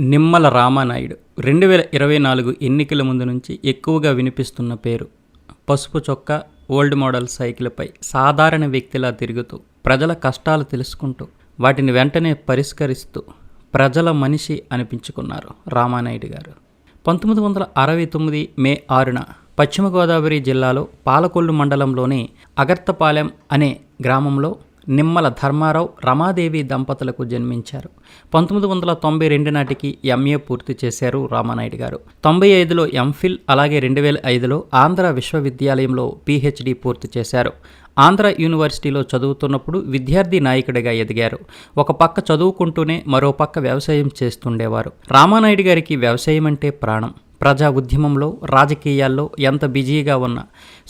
నిమ్మల రామానాయుడు రెండు వేల ఇరవై నాలుగు ఎన్నికల ముందు నుంచి ఎక్కువగా వినిపిస్తున్న పేరు. పసుపు చొక్కా ఓల్డ్ మోడల్ సైకిల్పై సాధారణ వ్యక్తిలా తిరుగుతూ ప్రజల కష్టాలు తెలుసుకుంటూ వాటిని వెంటనే పరిష్కరిస్తూ ప్రజల మనిషి అనిపించుకున్నారు రామానాయుడు గారు. పంతొమ్మిది వందల అరవై తొమ్మిది మే ఆరున పశ్చిమ గోదావరి జిల్లాలో పాలకొల్లు మండలంలోని అగర్తపాలెం అనే గ్రామంలో నిమ్మల ధర్మారావు రమాదేవి దంపతులకు జన్మించారు. పంతొమ్మిది వందల తొంభై రెండు నాటికి ఎంఏ పూర్తి చేశారు రామానాయుడు గారు. తొంభై ఐదులో ఎంఫిల్ అలాగే రెండు వేల ఐదులో ఆంధ్ర విశ్వవిద్యాలయంలో పీహెచ్డీ పూర్తి చేశారు. ఆంధ్ర యూనివర్సిటీలో చదువుతున్నప్పుడు విద్యార్థి నాయకుడిగా ఎదిగారు. ఒక పక్క చదువుకుంటూనే మరో పక్క వ్యవసాయం చేస్తుండేవారు. రామానాయుడు గారికి వ్యవసాయం అంటే ప్రాణం. ప్రజా ఉద్యమంలో రాజకీయాల్లో ఎంత బిజీగా ఉన్నా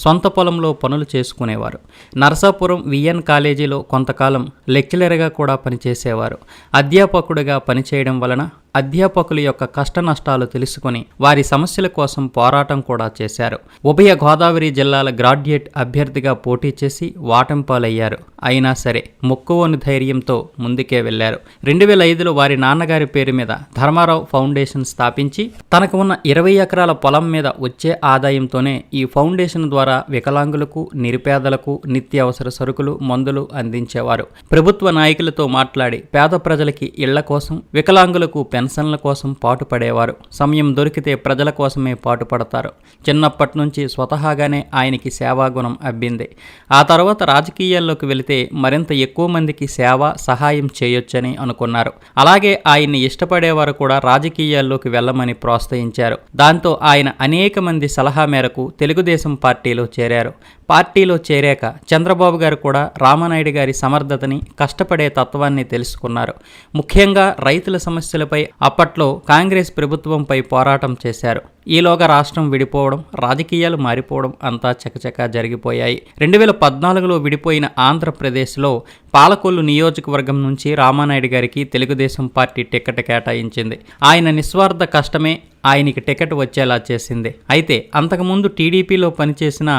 సొంత పొలంలో పనులు చేసుకునేవారు. నరసాపురం విఎన్ కాలేజీలో కొంతకాలం లెక్చరర్గా కూడా పనిచేసేవారు. అధ్యాపకుడిగా పనిచేయడం వలన అధ్యాపకుల యొక్క కష్ట నష్టాలు తెలుసుకుని వారి సమస్యల కోసం పోరాటం కూడా చేశారు. ఉభయ గోదావరి జిల్లాల గ్రాడ్యుయేట్ అభ్యర్థిగా పోటీ చేసి వాటంపాలయ్యారు. అయినా సరే మొక్కువని ధైర్యంతో ముందుకే వెళ్ళారు రెండు వేల ఐదులో వారి నాన్నగారి పేరు మీద ధర్మారావు ఫౌండేషన్ స్థాపించి తనకు ఉన్న ఇరవై ఎకరాల పొలం మీద వచ్చే ఆదాయంతోనే ఈ ఫౌండేషన్ ద్వారా వికలాంగులకు నిరుపేదలకు నిత్యావసర సరుకులు మందులు అందించేవారు. ప్రభుత్వ నాయకులతో మాట్లాడి పేద ప్రజలకి ఇళ్ళ కోసం వికలాంగులకు పెన్షన్ల కోసం పాటుపడేవారు. సమయం దొరికితే ప్రజల కోసమే పాటుపడతారు. చిన్నప్పటి నుంచి స్వతహాగానే ఆయనకి సేవాగుణం అబ్బింది. ఆ తర్వాత రాజకీయాల్లోకి వెళితే మరింత ఎక్కువ మందికి సేవ సహాయం చేయొచ్చని అనుకున్నారు. అలాగే ఆయన్ని ఇష్టపడేవారు కూడా రాజకీయాల్లోకి వెళ్ళమని ప్రోత్సహించారు. దాంతో ఆయన అనేక మంది సలహా మేరకు తెలుగుదేశం పార్టీలో చేరారు. పార్టీలో చేరాక చంద్రబాబు గారు కూడా రామానాయుడు గారి సమర్థతని కష్టపడే తత్వాన్ని తెలుసుకున్నారు. ముఖ్యంగా రైతుల సమస్యలపై అప్పట్లో కాంగ్రెస్ ప్రభుత్వంపై పోరాటం చేశారు. ఈలోగా రాష్ట్రం విడిపోవడం రాజకీయాలు మారిపోవడం అంతా చకచకా జరిగిపోయాయి. రెండు వేల పద్నాలుగులో విడిపోయిన ఆంధ్రప్రదేశ్లో పాలకొల్లు నియోజకవర్గం నుంచి రామానాయుడు గారికి తెలుగుదేశం పార్టీ టికెట్ కేటాయించింది. ఆయన నిస్వార్థ కష్టమే ఆయనకి టికెట్ వచ్చేలా చేసింది. అయితే అంతకుముందు టీడీపీలో పనిచేసిన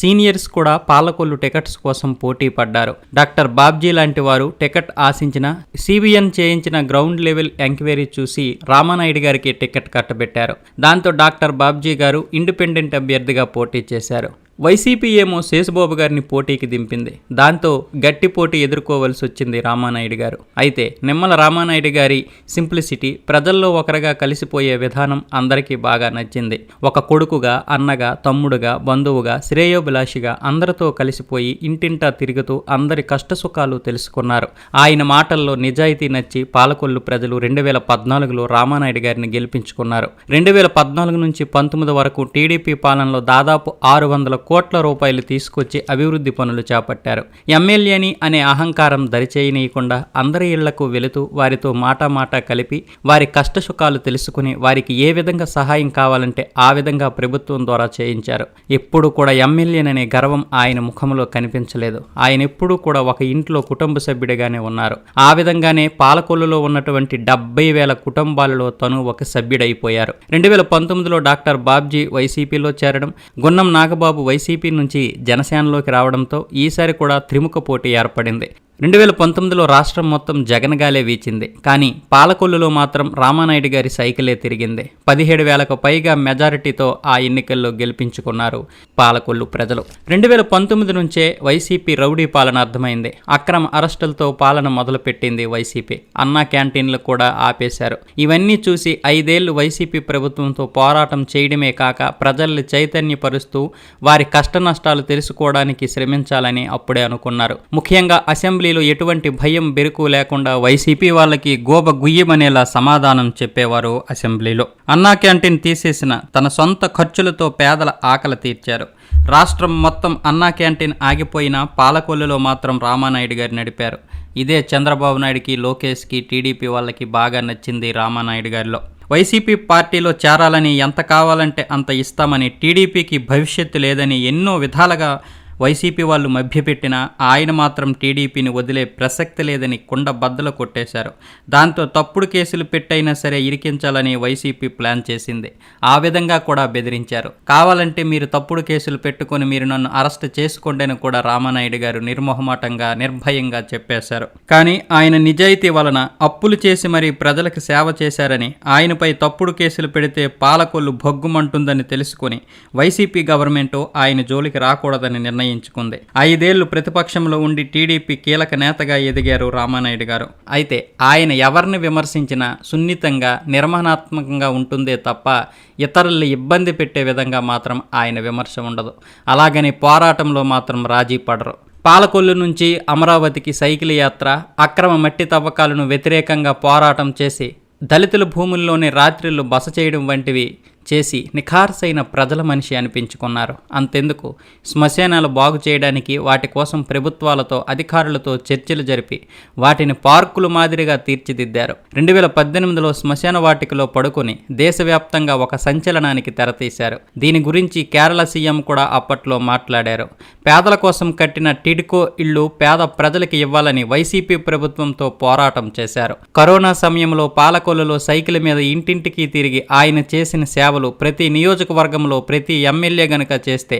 సీనియర్స్ కూడా పాలకొల్లు టికెట్స్ కోసం పోటీ పడ్డారు. డాక్టర్ బాబ్జీ లాంటి వారు టికెట్ ఆశించిన సిబిఎన్ చేయించిన గ్రౌండ్ లెవెల్ ఎంక్వైరీ చూసి రామానాయుడు గారికి టికెట్ కట్టబెట్టారు. దాంతో డాక్టర్ బాబ్జీ గారు ఇండిపెండెంట్ అభ్యర్థిగా పోటీ చేశారు. వైసీపీ ఏమో శేషబాబు గారిని పోటీకి దింపింది. దాంతో గట్టి పోటీ ఎదుర్కోవలసి వచ్చింది రామానాయుడు గారు. అయితే నిమ్మల రామానాయుడు గారి సింప్లిసిటీ ప్రజల్లో ఒకరిగా కలిసిపోయే విధానం అందరికీ బాగా నచ్చింది. ఒక కొడుకుగా అన్నగా తమ్ముడుగా బంధువుగా శ్రేయోభిలాషిగా అందరితో కలిసిపోయి ఇంటింటా తిరుగుతూ అందరి కష్టసుఖాలు తెలుసుకున్నారు. ఆయన మాటల్లో నిజాయితీ నచ్చి పాలకొల్లు ప్రజలు రెండు వేల పద్నాలుగులో రామానాయుడు గారిని గెలిపించుకున్నారు. రెండు వేల పద్నాలుగు నుంచి పంతొమ్మిది వరకు టీడీపీ పాలనలో దాదాపు ఆరు వందల కోట్ల రూపాయలు తీసుకొచ్చి అభివృద్ధి పనులు చేపట్టారు. ఎమ్మెల్యేని అనే అహంకారం దరిచేయనీయకుండా అందరి ఇళ్ళకు వెళుతూ వారితో మాట కలిపి వారి కష్టసుఖాలు తెలుసుకుని వారికి ఏ విధంగా సహాయం కావాలంటే ఆ విధంగా ప్రభుత్వం ద్వారా చేయించారు. ఎప్పుడు కూడా ఎమ్మెల్యేననే గర్వం ఆయన ముఖంలో కనిపించలేదు. ఆయన ఎప్పుడూ కూడా ఒక ఇంట్లో కుటుంబ సభ్యుడిగానే ఉన్నారు. ఆ విధంగానే పాలకొల్లులో ఉన్నటువంటి డెబ్బై వేల కుటుంబాలలో తను ఒక సభ్యుడైపోయారు. రెండు వేల పంతొమ్మిదిలో డాక్టర్ బాబ్జీ వైసీపీలో చేరడం గున్నం నాగబాబు వైసీపీ నుంచి జనసేనలోకి రావడంతో ఈసారి కూడా త్రిముఖ పోటీ ఏర్పడింది. రెండు వేల పంతొమ్మిదిలో రాష్ట్రం మొత్తం జగన్గాలే వీచింది. కానీ పాలకొల్లులో మాత్రం రామానాయుడు గారి సైకిలే తిరిగింది. పదిహేడు వేలకు పైగా మెజారిటీతో ఆ ఎన్నికల్లో గెలిపించుకున్నారు పాలకొల్లు ప్రజలు. రెండు వేల పంతొమ్మిది నుంచే వైసీపీ రౌడీ పాలన అర్థమైంది. అక్రమ అరెస్టులతో పాలన మొదలుపెట్టింది వైసీపీ. అన్నా క్యాంటీన్లు కూడా ఆపేశారు. ఇవన్నీ చూసి ఐదేళ్ళు వైసీపీ ప్రభుత్వంతో పోరాటం చేయడమే కాక ప్రజల్ని చైతన్యపరుస్తూ వారి కష్ట నష్టాలు తెలుసుకోవడానికి శ్రమించాలని అప్పుడే అనుకున్నారు. ముఖ్యంగా అసెంబ్లీలో ఎటువంటి భయం బెరుకు లేకుండా వైసీపీ వాళ్ళకి గోబ గుయ్యమనేలా సమాధానం చెప్పేవారు అసెంబ్లీలో. అన్నా క్యాంటీన్ తీసేసిన తన సొంత ఖర్చులతో పేదల ఆకలి తీర్చారు. రాష్ట్రం మొత్తం అన్నా క్యాంటీన్ ఆగిపోయినా పాలకొల్లులో మాత్రం రామానాయుడు గారు నడిపారు. ఇదే చంద్రబాబు నాయుడికి లోకేష్కి టీడీపీ వాళ్ళకి బాగా నచ్చింది రామానాయుడు గారిలో. వైసీపీ పార్టీలో చేరాలని ఎంత కావాలంటే అంత ఇస్తామని టీడీపీకి భవిష్యత్తు లేదని ఎన్నో విధాలుగా వైసీపీ వాళ్ళు మభ్యపెట్టినా ఆయన మాత్రం టీడీపీని వదిలే ప్రసక్తి లేదని కుండ బద్దలు కొట్టేశారు. దాంతో తప్పుడు కేసులు పెట్టైనా సరే ఇరికించాలని వైసీపీ ప్లాన్ చేసింది. ఆ విధంగా కూడా బెదిరించారు. కావాలంటే మీరు తప్పుడు కేసులు పెట్టుకొని మీరు నన్ను అరెస్ట్ చేసుకోండి కూడా రామానాయుడు గారు నిర్మోహమాటంగా నిర్భయంగా చెప్పేశారు. కానీ ఆయన నిజాయితీ వలన అప్పులు చేసి మరీ ప్రజలకు సేవ చేశారని ఆయనపై తప్పుడు కేసులు పెడితే పాలకొల్లు భొగ్గుమంటుందని తెలుసుకుని వైసీపీ గవర్నమెంట్ ఆయన జోలికి రాకూడదని నిర్ణయం నిర్ణయించుకుంది. ఐదేళ్ళు ప్రతిపక్షంలో ఉండి టీడీపీ కీలక నేతగా ఎదిగారు రామానాయుడు గారు. అయితే ఆయన ఎవరిని విమర్శించినా సున్నితంగా నిర్మాణాత్మకంగా ఉంటుందే తప్ప ఇతరుల్ని ఇబ్బంది పెట్టే విధంగా మాత్రం ఆయన విమర్శ ఉండదు. అలాగని పోరాటంలో మాత్రం రాజీ పడరు. పాలకొల్లు నుంచి అమరావతికి సైకిల్ యాత్ర అక్రమ మట్టి తవ్వకాలను వ్యతిరేకంగా పోరాటం చేసి దళితుల భూముల్లోనే రాత్రిళ్ళు బస చేయడం వంటివి చేసి నిఖార్సైన ప్రజల మనిషి అనిపించుకున్నారు. అంతెందుకు? శ్మశానాలు బాగు చేయడానికి వాటి కోసం ప్రభుత్వాలతో అధికారులతో చర్చలు జరిపి వాటిని పార్కులు మాదిరిగా తీర్చిదిద్దారు. రెండు వేల పద్దెనిమిదిలో శ్మశాన వాటికలో పడుకొని దేశవ్యాప్తంగా ఒక సంచలనానికి తెరతీశారు. దీని గురించి కేరళ సీఎం కూడా అప్పట్లో మాట్లాడారు. పేదల కోసం కట్టిన టిడ్కో ఇళ్ళు పేద ప్రజలకు ఇవ్వాలని వైసీపీ ప్రభుత్వంతో పోరాటం చేశారు. కరోనా సమయంలో పాలకొల్లులో సైకిల్ మీద ఇంటింటికి తిరిగి ఆయన చేసిన సేవ సేవలు ప్రతి నియోజకవర్గంలో ప్రతి ఎమ్మెల్యే గనుక చేస్తే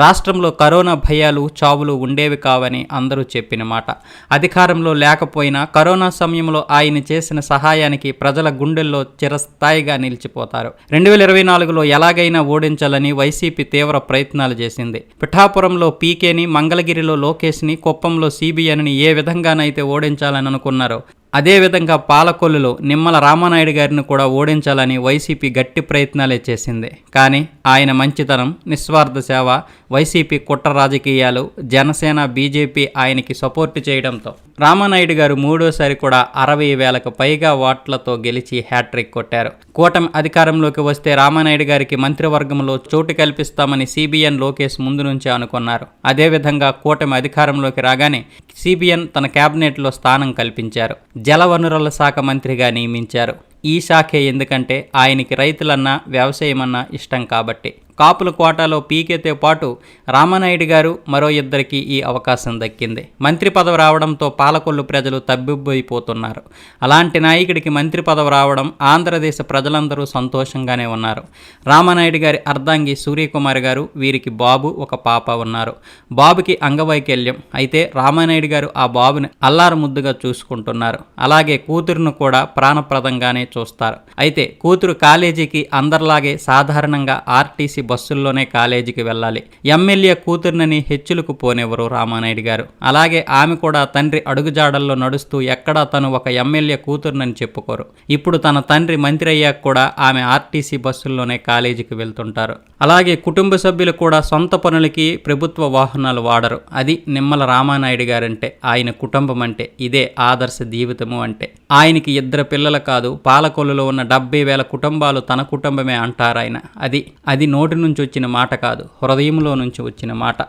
రాష్ట్రంలో కరోనా భయాలు చావులు ఉండేవి కావని అందరూ చెప్పిన మాట. అధికారంలో లేకపోయినా కరోనా సమయంలో ఆయన చేసిన సహాయానికి ప్రజల గుండెల్లో చిరస్థాయిగా నిలిచిపోతారు. రెండు వేల ఇరవై నాలుగులో ఎలాగైనా ఓడించాలని వైసీపీ తీవ్ర ప్రయత్నాలు చేసింది. పిఠాపురంలో పీకేని మంగళగిరిలో లోకేష్ని కుప్పంలో సిబిఎన్ని ఏ విధంగానైతే ఓడించాలని అనుకున్నారో అదేవిధంగా పాలకొల్లులో నిమ్మల రామానాయుడు గారిని కూడా ఓడించాలని వైసీపీ గట్టి ప్రయత్నాలే చేసింది. కానీ ఆయన మంచితనం నిస్వార్థ సేవ వైసీపీ కుట్ర రాజకీయాలు జనసేన బీజేపీ ఆయనకి సపోర్టు చేయడంతో రామానాయుడు గారు మూడోసారి కూడా అరవై వేలకు పైగా ఓట్లతో గెలిచి హ్యాట్రిక్ కొట్టారు. కూటమి అధికారంలోకి వస్తే రామానాయుడు గారికి మంత్రివర్గంలో చోటు కల్పిస్తామని సిబిఎన్ లోకేష్ ముందు నుంచే అనుకున్నారు. అదేవిధంగా కూటమి అధికారంలోకి రాగానే సిబిఎన్ తన కేబినెట్లో స్థానం కల్పించారు. జలవనరుల శాఖ మంత్రిగా నియమించారు. ఈ శాఖే ఎందుకంటే ఆయనకి రైతులన్నా వ్యవసాయమన్నా ఇష్టం కాబట్టి. కాపుల కోటాలో పీకేతో పాటు రామనాయుడు గారు మరో ఇద్దరికి ఈ అవకాశం దక్కింది. మంత్రి పదవి రావడంతో పాలకొల్లు ప్రజలు తబ్బిబ్బైపోతున్నారు. అలాంటి నాయకుడికి మంత్రి పదవి రావడం ఆంధ్రదేశ ప్రజలందరూ సంతోషంగానే ఉన్నారు. రామనాయుడు గారి అర్ధాంగి సూర్యకుమార్ గారు వీరికి బాబు ఒక పాప ఉన్నారు. బాబుకి అంగవైకల్యం. అయితే రామానాయుడు గారు ఆ బాబుని అల్లారు ముద్దుగా చూసుకుంటున్నారు. అలాగే కూతురును కూడా ప్రాణప్రదంగానే చూస్తారు. అయితే కూతురు కాలేజీకి అందరిలాగే సాధారణంగా ఆర్టీసీ బస్సుల్లోనే కాలేజీకి వెళ్ళాలి. ఎమ్మెల్యే కూతుర్నని హెచ్చులకు పోనివ్వరు రామానాయుడు గారు. అలాగే ఆమె కూడా తండ్రి అడుగుజాడల్లో నడుస్తూ ఎక్కడా తను ఒక ఎమ్మెల్యే కూతుర్నని చెప్పుకోరు. ఇప్పుడు తన తండ్రి మంత్రి అయ్యాక కూడా ఆమె ఆర్టీసీ బస్సుల్లోనే కాలేజీకి వెళ్తుంటారు. అలాగే కుటుంబ సభ్యులు కూడా సొంత పనులకి ప్రభుత్వ వాహనాలు వాడరు. అది నిమ్మల రామానాయుడు గారంటే ఆయన కుటుంబం అంటే ఇదే ఆదర్శ జీవితము అంటే. ఆయనకి ఇద్దరు పిల్లలు కాదు పాలకొల్లులో ఉన్న డెబ్బై వేల కుటుంబాలు తన కుటుంబమే అంటారాయన. అది అది నోటి నోటి నుంచి వచ్చిన మాట కాదు హృదయంలో నుంచి వచ్చిన మాట.